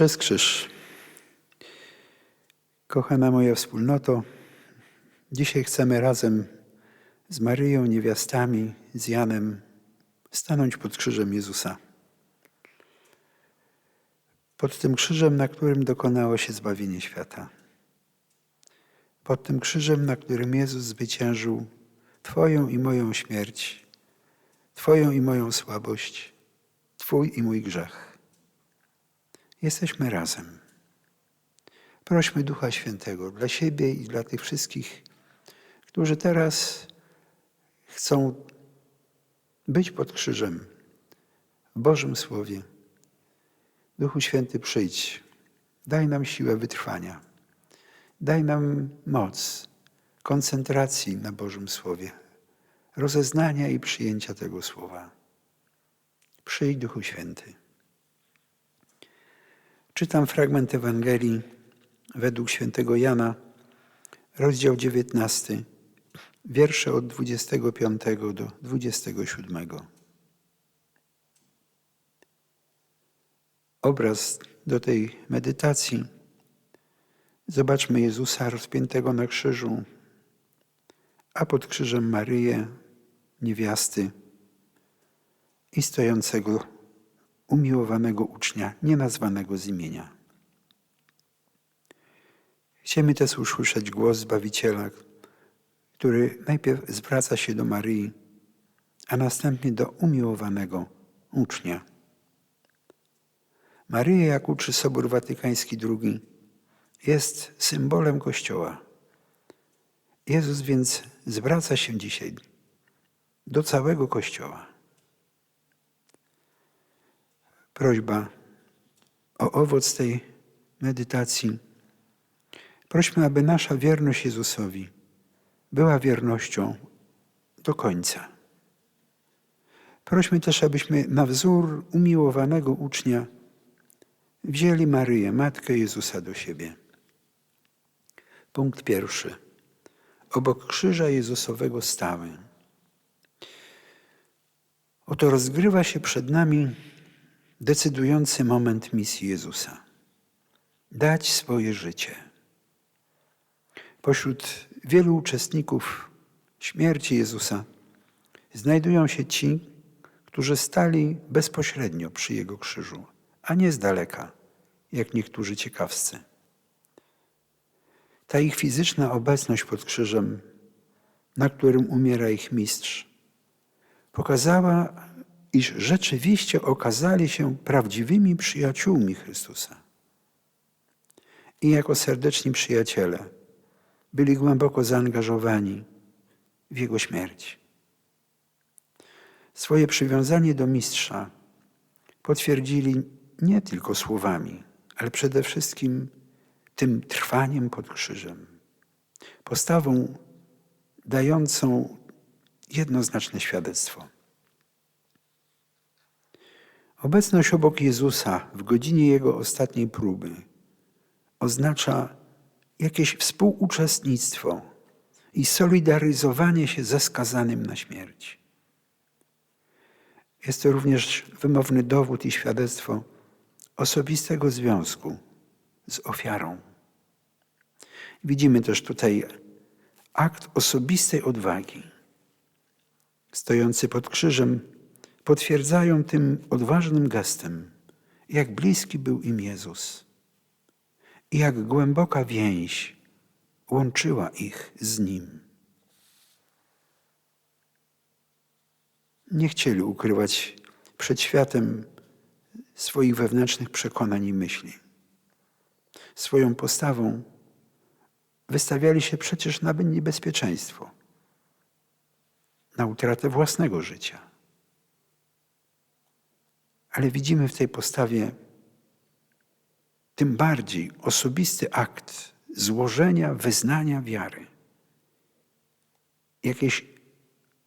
Przez krzyż. Kochana moja wspólnoto, dzisiaj chcemy razem z Maryją, niewiastami, z Janem stanąć pod krzyżem Jezusa. Pod tym krzyżem, na którym dokonało się zbawienie świata. Pod tym krzyżem, na którym Jezus zwyciężył Twoją i moją śmierć, Twoją i moją słabość, Twój i mój grzech. Jesteśmy razem. Prośmy Ducha Świętego dla siebie i dla tych wszystkich, którzy teraz chcą być pod krzyżem w Bożym Słowie. Duchu Święty, przyjdź, daj nam siłę wytrwania, daj nam moc koncentracji na Bożym Słowie, rozeznania i przyjęcia tego Słowa. Przyjdź, Duchu Święty. Czytam fragment Ewangelii według świętego Jana, rozdział 19, wiersze od 25 do 27. Obraz do tej medytacji. Zobaczmy Jezusa rozpiętego na krzyżu, a pod krzyżem Maryję, niewiasty i stojącego umiłowanego ucznia, nienazwanego z imienia. Chcemy też usłyszeć głos Zbawiciela, który najpierw zwraca się do Maryi, a następnie do umiłowanego ucznia. Maryja, jak uczy Sobór Watykański II, jest symbolem Kościoła. Jezus więc zwraca się dzisiaj do całego Kościoła. Prośba o owoc tej medytacji. Prośmy, aby nasza wierność Jezusowi była wiernością do końca. Prośmy też, abyśmy na wzór umiłowanego ucznia wzięli Maryję, Matkę Jezusa do siebie. Punkt pierwszy. Obok krzyża Jezusowego stały. Oto rozgrywa się przed nami decydujący moment misji Jezusa. Dać swoje życie. Pośród wielu uczestników śmierci Jezusa znajdują się ci, którzy stali bezpośrednio przy Jego krzyżu, a nie z daleka, jak niektórzy ciekawscy. Ta ich fizyczna obecność pod krzyżem, na którym umiera ich mistrz, pokazała, iż rzeczywiście okazali się prawdziwymi przyjaciółmi Chrystusa. I jako serdeczni przyjaciele byli głęboko zaangażowani w Jego śmierć. Swoje przywiązanie do mistrza potwierdzili nie tylko słowami, ale przede wszystkim tym trwaniem pod krzyżem, postawą dającą jednoznaczne świadectwo. Obecność obok Jezusa w godzinie Jego ostatniej próby oznacza jakieś współuczestnictwo i solidaryzowanie się ze skazanym na śmierć. Jest to również wymowny dowód i świadectwo osobistego związku z ofiarą. Widzimy też tutaj akt osobistej odwagi. Stojący pod krzyżem potwierdzają tym odważnym gestem, jak bliski był im Jezus i jak głęboka więź łączyła ich z Nim. Nie chcieli ukrywać przed światem swoich wewnętrznych przekonań i myśli. Swoją postawą wystawiali się przecież na niebezpieczeństwo, na utratę własnego życia. Ale widzimy w tej postawie tym bardziej osobisty akt złożenia, wyznania wiary, jakiejś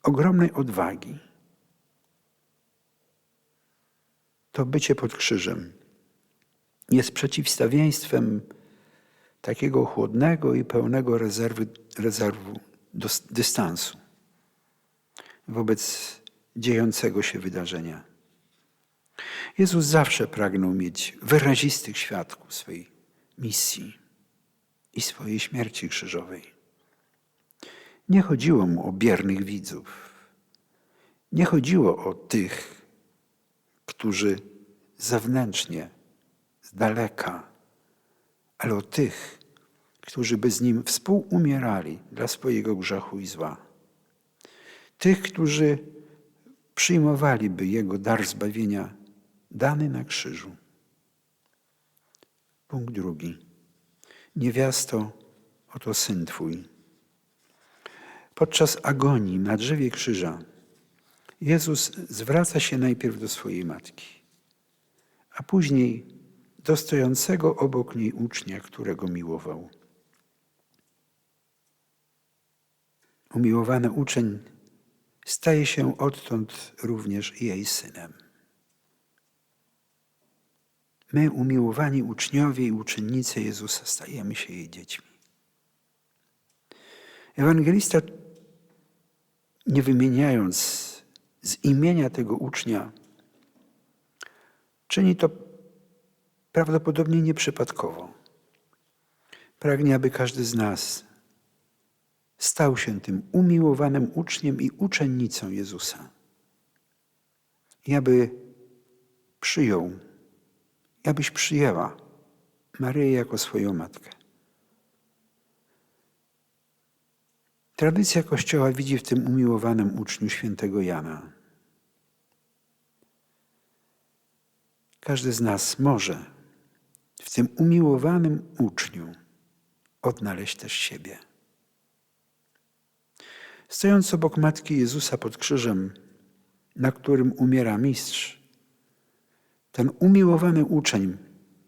ogromnej odwagi. To bycie pod krzyżem jest przeciwstawieństwem takiego chłodnego i pełnego rezerwy, rezerwu dystansu wobec dziejącego się wydarzenia. Jezus zawsze pragnął mieć wyrazistych świadków swojej misji i swojej śmierci krzyżowej. Nie chodziło mu o biernych widzów. Nie chodziło o tych, którzy zewnętrznie, z daleka, ale o tych, którzy by z nim współumierali dla swojego grzechu i zła. Tych, którzy przyjmowaliby jego dar zbawienia dany na krzyżu. Punkt drugi. Niewiasto, oto syn twój. Podczas agonii na drzewie krzyża Jezus zwraca się najpierw do swojej matki, a później do stojącego obok niej ucznia, którego miłował. Umiłowany uczeń staje się odtąd również jej synem. My, umiłowani uczniowie i uczennice Jezusa, stajemy się jej dziećmi. Ewangelista, nie wymieniając z imienia tego ucznia, czyni to prawdopodobnie nieprzypadkowo. Pragnie, aby każdy z nas stał się tym umiłowanym uczniem i uczennicą Jezusa. I aby przyjął, abyś przyjęła Maryję jako swoją matkę. Tradycja Kościoła widzi w tym umiłowanym uczniu świętego Jana. Każdy z nas może w tym umiłowanym uczniu odnaleźć też siebie. Stojąc obok Matki Jezusa pod krzyżem, na którym umiera mistrz, umiłowany uczeń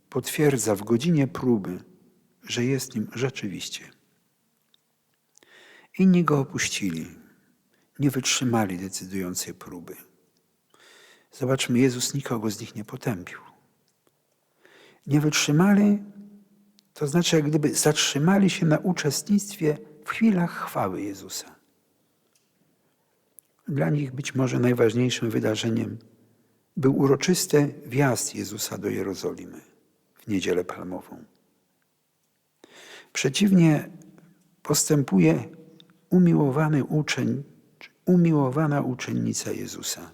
potwierdza w godzinie próby, że jest nim rzeczywiście. Inni go opuścili, nie wytrzymali decydującej próby. Zobaczmy, Jezus nikogo z nich nie potępił. Nie wytrzymali, to znaczy, jak gdyby zatrzymali się na uczestnictwie w chwilach chwały Jezusa. Dla nich być może najważniejszym wydarzeniem był uroczysty wjazd Jezusa do Jerozolimy w niedzielę palmową. Przeciwnie postępuje umiłowany uczeń, umiłowana uczennica Jezusa.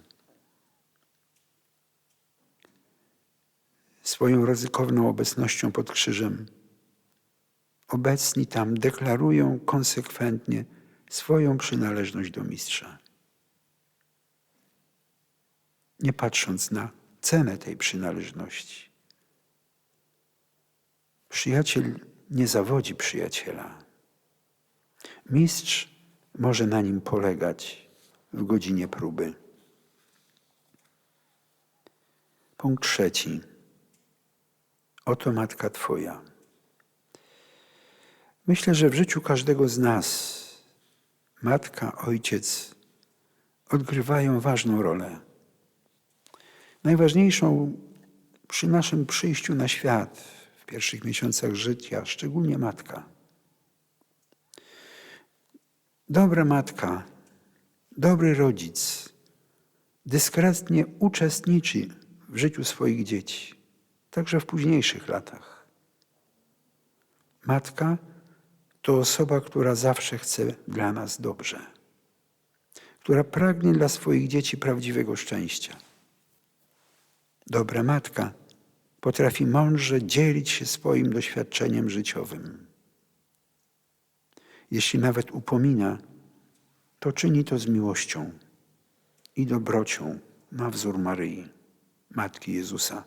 Swoją ryzykowną obecnością pod krzyżem obecni tam deklarują konsekwentnie swoją przynależność do Mistrza. Nie patrząc na cenę tej przynależności. Przyjaciel nie zawodzi przyjaciela. Mistrz może na nim polegać w godzinie próby. Punkt trzeci. Oto matka Twoja. Myślę, że w życiu każdego z nas matka, ojciec odgrywają ważną rolę. Najważniejszą przy naszym przyjściu na świat, w pierwszych miesiącach życia, szczególnie matka. Dobra matka, dobry rodzic dyskretnie uczestniczy w życiu swoich dzieci, także w późniejszych latach. Matka to osoba, która zawsze chce dla nas dobrze, która pragnie dla swoich dzieci prawdziwego szczęścia. Dobra matka potrafi mądrze dzielić się swoim doświadczeniem życiowym. Jeśli nawet upomina, to czyni to z miłością i dobrocią na wzór Maryi, Matki Jezusa,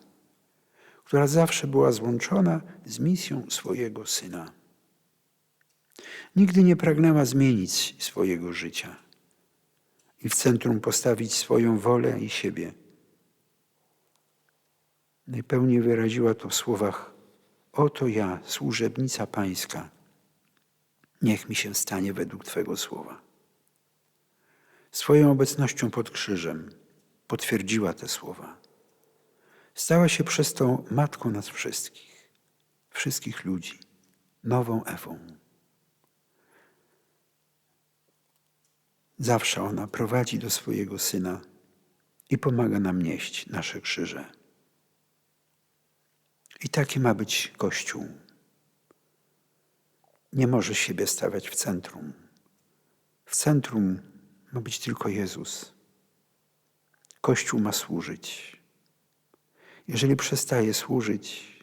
która zawsze była złączona z misją swojego Syna. Nigdy nie pragnęła zmienić swojego życia i w centrum postawić swoją wolę i siebie. Najpełniej wyraziła to w słowach: Oto ja, służebnica Pańska, niech mi się stanie według Twego słowa. Swoją obecnością pod krzyżem potwierdziła te słowa. Stała się przez to matką nas wszystkich, wszystkich ludzi, nową Ewą. Zawsze ona prowadzi do swojego syna i pomaga nam nieść nasze krzyże. I taki ma być Kościół. Nie może siebie stawiać w centrum. W centrum ma być tylko Jezus. Kościół ma służyć. Jeżeli przestaje służyć,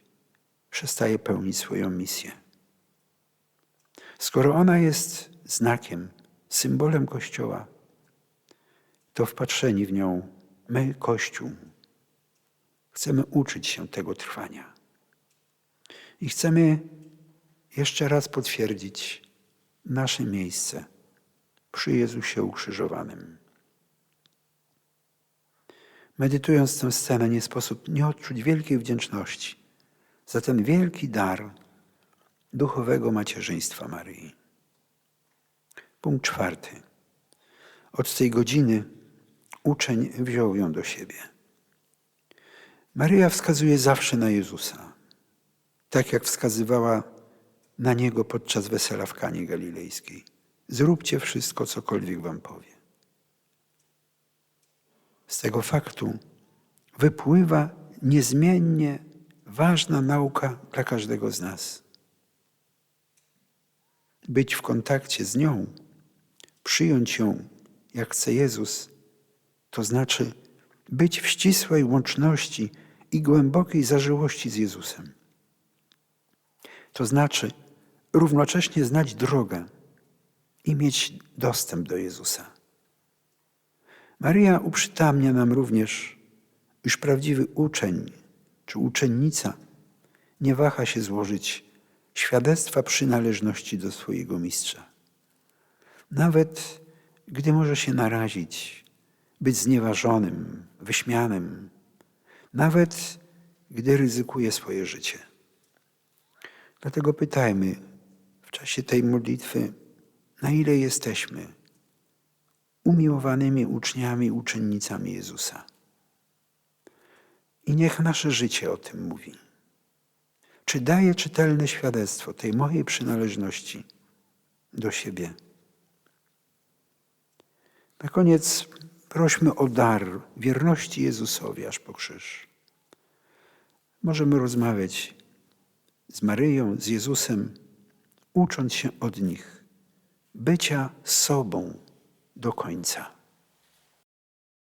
przestaje pełnić swoją misję. Skoro ona jest znakiem, symbolem Kościoła, to wpatrzeni w nią my, Kościół, chcemy uczyć się tego trwania. I chcemy jeszcze raz potwierdzić nasze miejsce przy Jezusie ukrzyżowanym. Medytując tę scenę, nie sposób nie odczuć wielkiej wdzięczności za ten wielki dar duchowego macierzyństwa Maryi. Punkt czwarty. Od tej godziny uczeń wziął ją do siebie. Maryja wskazuje zawsze na Jezusa, tak jak wskazywała na Niego podczas wesela w Kanie Galilejskiej. Zróbcie wszystko, cokolwiek wam powie. Z tego faktu wypływa niezmiennie ważna nauka dla każdego z nas. Być w kontakcie z nią, przyjąć ją, jak chce Jezus, to znaczy być w ścisłej łączności i głębokiej zażyłości z Jezusem. To znaczy równocześnie znać drogę i mieć dostęp do Jezusa. Maria uprzytamnia nam również, iż prawdziwy uczeń czy uczennica nie waha się złożyć świadectwa przynależności do swojego mistrza. Nawet gdy może się narazić, być znieważonym, wyśmianym, nawet gdy ryzykuje swoje życie. Dlatego pytajmy w czasie tej modlitwy, na ile jesteśmy umiłowanymi uczniami, uczennicami Jezusa. I niech nasze życie o tym mówi. Czy daje czytelne świadectwo tej mojej przynależności do siebie? Na koniec prośmy o dar wierności Jezusowi aż po krzyż. Możemy rozmawiać z Maryją, z Jezusem, ucząc się od nich bycia sobą do końca.